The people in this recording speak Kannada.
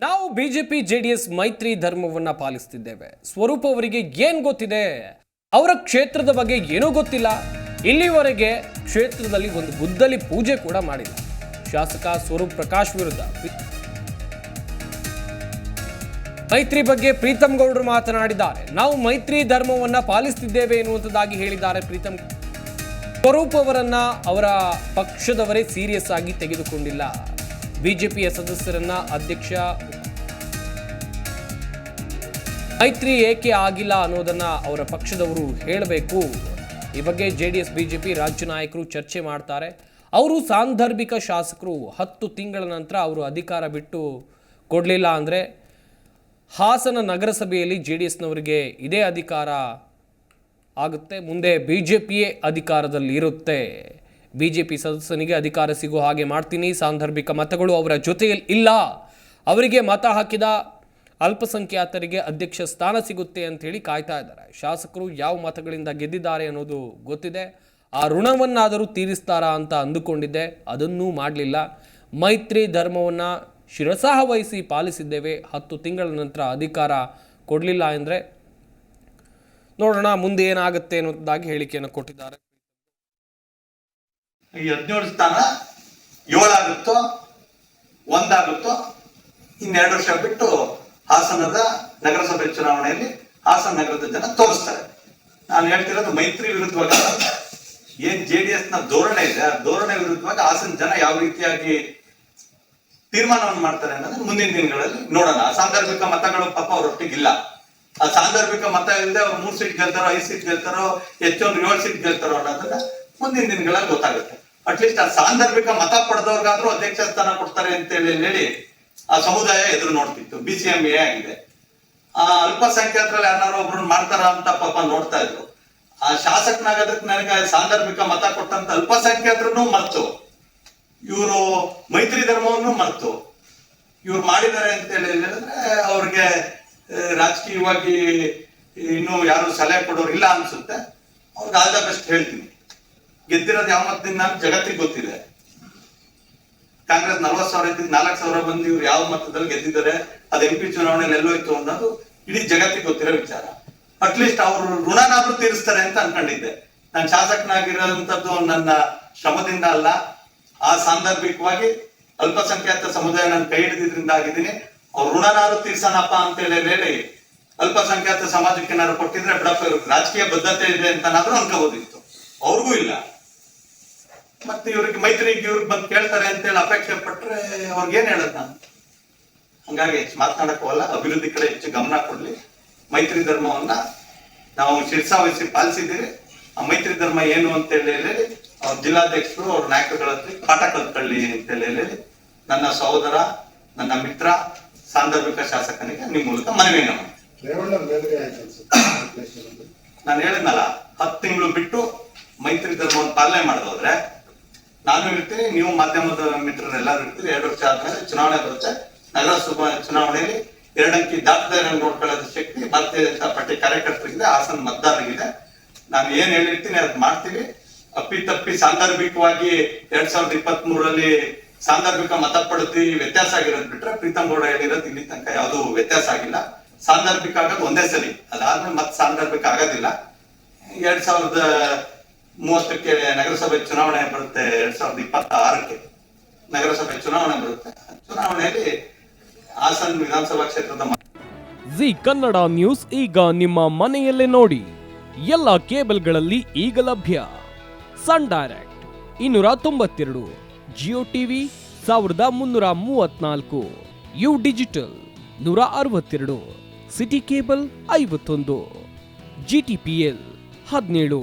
ನಾವು ಬಿಜೆಪಿ, ಜೆಡಿಎಸ್ ಮೈತ್ರಿ ಧರ್ಮವನ್ನ ಪಾಲಿಸ್ತಿದ್ದೇವೆ. ಸ್ವರೂಪ್ ಅವರಿಗೆ ಏನ್ ಗೊತ್ತಿದೆ? ಅವರ ಕ್ಷೇತ್ರದ ಬಗ್ಗೆ ಏನೂ ಗೊತ್ತಿಲ್ಲ. ಇಲ್ಲಿವರೆಗೆ ಕ್ಷೇತ್ರದಲ್ಲಿ ಒಂದು ಗುದ್ದಲಿ ಪೂಜೆ ಕೂಡ ಮಾಡಿಲ್ಲ. ಶಾಸಕ ಸ್ವರೂಪ್ ಪ್ರಕಾಶ್ ವಿರುದ್ಧ ಮೈತ್ರಿ ಬಗ್ಗೆ ಪ್ರೀತಮ್ ಗೌಡರು ಮಾತನಾಡಿದ್ದಾರೆ. ನಾವು ಮೈತ್ರಿ ಧರ್ಮವನ್ನ ಪಾಲಿಸ್ತಿದ್ದೇವೆ ಎನ್ನುವಂಥದ್ದಾಗಿ ಹೇಳಿದ್ದಾರೆ ಪ್ರೀತಮ್ ಸ್ವರೂಪ್ ಅವರನ್ನ ಅವರ ಪಕ್ಷದವರೇ ಸೀರಿಯಸ್ ಆಗಿ ತೆಗೆದುಕೊಂಡಿಲ್ಲ. ಬಿಜೆಪಿಯ ಸದಸ್ಯರನ್ನ ಅಧ್ಯಕ್ಷ ಮೈತ್ರಿ ಏಕೆ ಆಗಿಲ್ಲ ಅನ್ನೋದನ್ನ ಅವರ ಪಕ್ಷದವರು ಹೇಳಬೇಕು. ಈ ಬಗ್ಗೆ ಜೆ ಡಿ ಎಸ್ ಬಿಜೆಪಿ ರಾಜ್ಯ ನಾಯಕರು ಚರ್ಚೆ ಮಾಡ್ತಾರೆ. ಅವರು ಸಾಂದರ್ಭಿಕ ಶಾಸಕರು. ಹತ್ತು ತಿಂಗಳ ನಂತರ ಅವರು ಅಧಿಕಾರ ಬಿಟ್ಟು ಕೊಡಲಿಲ್ಲ ಅಂದರೆ ಹಾಸನ ನಗರಸಭೆಯಲ್ಲಿ ಜೆ ಡಿ ಎಸ್ನವರಿಗೆ ಇದೇ ಅಧಿಕಾರ ಆಗುತ್ತೆ, ಮುಂದೆ ಬಿ ಜೆ ಪಿಯೇ ಅಧಿಕಾರದಲ್ಲಿ ಇರುತ್ತೆ ಬಿ ಜೆ ಪಿ ಸದಸ್ಯನಿಗೆ ಅಧಿಕಾರ ಸಿಗೋ ಹಾಗೆ ಮಾಡ್ತೀನಿ. ಸಾಂದರ್ಭಿಕ ಮತಗಳು ಅವರ ಜೊತೆಯಲ್ಲಿ ಇಲ್ಲ. ಅವರಿಗೆ ಮತ ಹಾಕಿದ ಅಲ್ಪಸಂಖ್ಯಾತರಿಗೆ ಅಧ್ಯಕ್ಷ ಸ್ಥಾನ ಸಿಗುತ್ತೆ ಅಂತ ಹೇಳಿ ಕಾಯ್ತಾ ಇದ್ದಾರೆ. ಶಾಸಕರು ಯಾವ ಮತಗಳಿಂದ ಗೆದ್ದಿದ್ದಾರೆ ಅನ್ನೋದು ಗೊತ್ತಿದೆ. ಆ ಋಣವನ್ನಾದರೂ ತೀರಿಸ್ತಾರಾ ಅಂತ ಅಂದುಕೊಂಡಿದ್ದೆ. ಅದನ್ನೂ ಮಾಡಲಿಲ್ಲ. ಮೈತ್ರಿ ಧರ್ಮವನ್ನು ಶಿರಸಾಹ ವಹಿಸಿ ಪಾಲಿಸಿದ್ದೇವೆ. ಹತ್ತು ತಿಂಗಳ ನಂತರ ಅಧಿಕಾರ ಕೊಡಲಿಲ್ಲ ಅಂದರೆ ನೋಡೋಣ ಮುಂದೆ ಏನಾಗುತ್ತೆ ಅನ್ನೋದಾಗಿ ಹೇಳಿಕೆಯನ್ನು ಕೊಟ್ಟಿದ್ದಾರೆ. ಹದಿನೇಳು ಸ್ಥಾನ ಏಳಾಗುತ್ತೋ, ಒಂದಾಗುತ್ತೋ, ಇನ್ನೆರಡು ವರ್ಷ ಬಿಟ್ಟು ಹಾಸನದ ನಗರಸಭೆ ಚುನಾವಣೆಯಲ್ಲಿ ಹಾಸನ ನಗರದ ಜನ ತೋರಿಸ್ತಾರೆ. ನಾನು ಹೇಳ್ತಿರೋದು ಮೈತ್ರಿ ವಿರುದ್ಧವಾಗಿ. ಏನ್ ಜೆ ಡಿ ಎಸ್ನ ಧೋರಣೆ ಇದೆ, ಆ ಧೋರಣೆ ವಿರುದ್ಧವಾಗಿ ಹಾಸನ ಜನ ಯಾವ ರೀತಿಯಾಗಿ ತೀರ್ಮಾನವನ್ನು ಮಾಡ್ತಾರೆ ಅನ್ನೋದು ಮುಂದಿನ ದಿನಗಳಲ್ಲಿ ನೋಡೋಣ. ಸಾಂದರ್ಭಿಕ ಮತಗಳು ಪಾಪ ಅವರೊಟ್ಟಿಗಿಲ್ಲ ಆ ಸಾಂದರ್ಭಿಕ ಮತ ಇಲ್ಲದೆ ಅವ್ರು ಮೂರ್ ಸೀಟ್ ಗೆಲ್ತಾರೋ, ಐದು ಸೀಟ್ ಗೆಲ್ತಾರೋ ಹೆಚ್ಚೊಂದು ಏಳು ಸೀಟ್ ಗೆಲ್ತಾರೋ ಅನ್ನೋದನ್ನ ಮುಂದಿನ ದಿನಗಳಲ್ಲಿ ಗೊತ್ತಾಗುತ್ತೆ. ಅಟ್ಲೀಸ್ಟ್ ಆ ಸಾಂದರ್ಭಿಕ ಮತ ಪಡೆದವ್ರಿಗಾದ್ರೂ ಅಧ್ಯಕ್ಷ ಸ್ಥಾನ ಕೊಡ್ತಾರೆ ಅಂತ ಹೇಳಿ ಆ ಸಮುದಾಯ ಎದುರು ನೋಡ್ತಿತ್ತು. ಬಿ ಸಿ ಎಂ ಎ ಆಗಿದೆ. ಆ ಅಲ್ಪಸಂಖ್ಯಾತರಲ್ಲಿ ಯಾರು ಒಬ್ರನ್ನ ಮಾಡ್ತಾರ ಅಂತ ಪಾಪ ನೋಡ್ತಾ ಇದ್ರು. ಆ ಶಾಸಕನಾಗೋದಕ್ಕೆ ನನಗೆ ಸಾಂದರ್ಭಿಕ ಮತ ಕೊಟ್ಟಂತ ಅಲ್ಪಸಂಖ್ಯಾತರನ್ನು ಮರ್ತು. ಇವರು ಮೈತ್ರಿ ಧರ್ಮವನ್ನು ಮರ್ತು. ಇವ್ರು ಮಾಡಿದ್ದಾರೆ ಅಂತ ಹೇಳಿ ಹೇಳಿದ್ರೆ ಅವ್ರಿಗೆ ರಾಜಕೀಯವಾಗಿ ಇನ್ನು ಯಾರು ಸಲಹೆ ಕೊಡೋರು ಇಲ್ಲ ಅನ್ಸುತ್ತೆ. ಅವ್ರಿಗೆ ಆಲ್ ದ ಬೆಸ್ಟ್ ಹೇಳ್ತೀನಿ. ಗೆದ್ದಿರೋದು ಯಾವ ಮತದಿಂದ ಜಗತ್ತಿಗೆ ಗೊತ್ತಿದೆ. ಕಾಂಗ್ರೆಸ್ ನಲ್ವತ್ ಸಾವಿರ ಇದ್ದಿದ್ದು ನಾಲ್ಕು ಸಾವಿರ ಮಂದಿ ಇವ್ರು ಯಾವ ಮತದಲ್ಲಿ ಗೆದ್ದಿದ್ದಾರೆ, ಅದು ಎಂ ಪಿ ಚುನಾವಣೆ ನೆಲ್ಲೋಯ್ತು ಅನ್ನೋದು ಇಡೀ ಜಗತ್ತಿಗೆ ಗೊತ್ತಿರೋ ವಿಚಾರ. ಅಟ್ಲೀಸ್ಟ್ ಅವರು ಋಣನಾದ್ರೂ ತೀರಿಸ್ತಾರೆ ಅಂತ ಅನ್ಕೊಂಡಿದ್ದೆ. ನಾನು ಶಾಸಕನಾಗಿರೋಂಥದ್ದು ನನ್ನ ಶ್ರಮದಿಂದ ಅಲ್ಲ, ಆ ಸಾಂದರ್ಭಿಕವಾಗಿ ಅಲ್ಪಸಂಖ್ಯಾತ ಸಮುದಾಯ ನಾನು ಕೈ ಹಿಡಿದ್ರಿಂದ ಆಗಿದ್ದೀನಿ. ಅವ್ರು ಋಣನಾದ್ರು ತೀರ್ಸೋಣಪ್ಪ ಅಂತ ಹೇಳಿ ಅಲ್ಪಸಂಖ್ಯಾತ ಸಮಾಜಕ್ಕೆ ಏನಾದ್ರು ಕೊಟ್ಟಿದ್ರೆ ಬಿಡಪ್ಪ ರಾಜಕೀಯ ಬದ್ಧತೆ ಇದೆ ಅಂತನಾದ್ರೂ ಅನ್ಕೋಬೋದಿತ್ತು. ಅವ್ರಿಗೂ ಇಲ್ಲ. ಮತ್ತೆ ಇವ್ರಿಗೆ ಮೈತ್ರಿಗೆ ಇವ್ರಿಗೆ ಬಂದು ಕೇಳ್ತಾರೆ ಅಂತ ಹೇಳಿ ಅಪೇಕ್ಷೆ ಪಟ್ರೆ ಅವ್ರಿಗೆ ಏನ್ ಹೇಳದ್ ನಾನು? ಹಂಗಾಗಿ ಹೆಚ್ಚು ಅಭಿವೃದ್ಧಿ ಕಡೆ ಹೆಚ್ಚು ಗಮನ ಕೊಡ್ಲಿ. ಮೈತ್ರಿ ಧರ್ಮವನ್ನ ನಾವು ಶಿರ್ಸಾವಹಿಸಿ ಪಾಲಿಸಿದ್ದೀರಿ. ಆ ಮೈತ್ರಿ ಧರ್ಮ ಏನು ಅಂತ ಹೇಳಿ ಹೇಳಿ ಅವ್ರ ಜಿಲ್ಲಾಧ್ಯಕ್ಷರು ಅವ್ರ ನಾಯಕರುಗಳ ಹತ್ರ ಪಾಠ ಕಲ್ತ್ಕೊಳ್ಳಿ ಅಂತ ಹೇಳಿ ಹೇಳಿ ನನ್ನ ಸಹೋದರ ನನ್ನ ಮಿತ್ರ ಸಾಂದರ್ಭಿಕ ಶಾಸಕನಿಗೆ ನಿಮ್ಮ ಮೂಲಕ ಮನವಿ ನಾನು ಹೇಳಿದ್ನಲ್ಲ ಹತ್ತು ತಿಂಗಳು ಬಿಟ್ಟು ಮೈತ್ರಿ ಧರ್ಮವನ್ನು ಪಾಲನೆ ಮಾಡೋದಾದ್ರೆ ನಾನು ಇರ್ತೀನಿ ನೀವು ಮಾಧ್ಯಮದ ಮಿತ್ರರೆಲ್ಲರೂ ಇರ್ತೀರಿ ಎರಡು ವರ್ಷ ಆದ್ಮೇಲೆ ಚುನಾವಣೆ ಬರುತ್ತೆ. ನಗರಸಭಾ ಚುನಾವಣೆಯಲ್ಲಿ. ಎರಡಂಕಿ ದಾಟದೇ ನೋಡ್ಕೊಳ್ಳೋದ ಶಕ್ತಿ, ಭಾರತೀಯ ಜನತಾ ಪಾರ್ಟಿ ಕಾರ್ಯಕರ್ತರಿಗಿದೆ, ಹಾಸನ ಮತದಾರರಿಗಿದೆ. ನಾನು ಏನ್ ಹೇಳಿರ್ತೀನಿ, ಅದ್ ಮಾಡ್ತೀವಿ. ಅಪ್ಪಿ ತಪ್ಪಿ ಸಾಂದರ್ಭಿಕವಾಗಿ ಎರಡ್ ಸಾವಿರದ ಇಪ್ಪತ್ತ್ ಮೂರರಲ್ಲಿ ಸಾಂದರ್ಭಿಕ ಮತ ಪಡೆದಿ ವ್ಯತ್ಯಾಸ ಆಗಿರೋದ್ ಬಿಟ್ರೆ ಪ್ರೀತಮ್ ಗೌಡ ಹೇಳಿರೋದು ಇಲ್ಲಿ ತನಕ ಯಾವುದು ವ್ಯತ್ಯಾಸ ಆಗಿಲ್ಲ. ಸಾಂದರ್ಭಿಕ ಆಗೋದು ಒಂದೇ ಸರಿ. ಅದಾದ್ರೆ ಮತ್ ಸಾಂದರ್ಭಿಕ ಆಗೋದಿಲ್ಲ. ಎರಡ್ ಸಾವಿರದ ಮೂವತ್ತಕ್ಕೆ ನಗರಸಭೆ ಚುನಾವಣೆ ಬರುತ್ತೆ ಎರಡ್ ಸಾವಿರದ ಇಪ್ಪತ್ತ ಆರಕ್ಕೆ ನಗರಸಭೆ ಚುನಾವಣೆ ಬರುತ್ತೆ. ಚುನಾವಣೆಯಲ್ಲಿ ಹಾಸನ ವಿಧಾನಸಭಾ ಕ್ಷೇತ್ರದ ಜಿ ಕನ್ನಡ ನ್ಯೂಸ್ ಈಗ ನಿಮ್ಮ ಮನೆಯಲ್ಲೇ ನೋಡಿ. ಎಲ್ಲ ಕೇಬಲ್ಗಳಲ್ಲಿ ಈಗ ಲಭ್ಯ. ಸನ್ ಡೈರೆಕ್ಟ್ ಇನ್ನೂರ ತೊಂಬತ್ತೆರಡು, ಜಿಯೋ ಟಿವಿ ಸಾವಿರದ ಮುನ್ನೂರ ಮೂವತ್ನಾಲ್ಕು, ಯು ಡಿಜಿಟಲ್ ನೂರ ಅರವತ್ತೆರಡು, ಸಿಟಿ ಕೇಬಲ್ ಐವತ್ತೊಂದು, ಜಿ ಟಿ ಪಿ ಎಲ್ ಹದಿನೇಳು.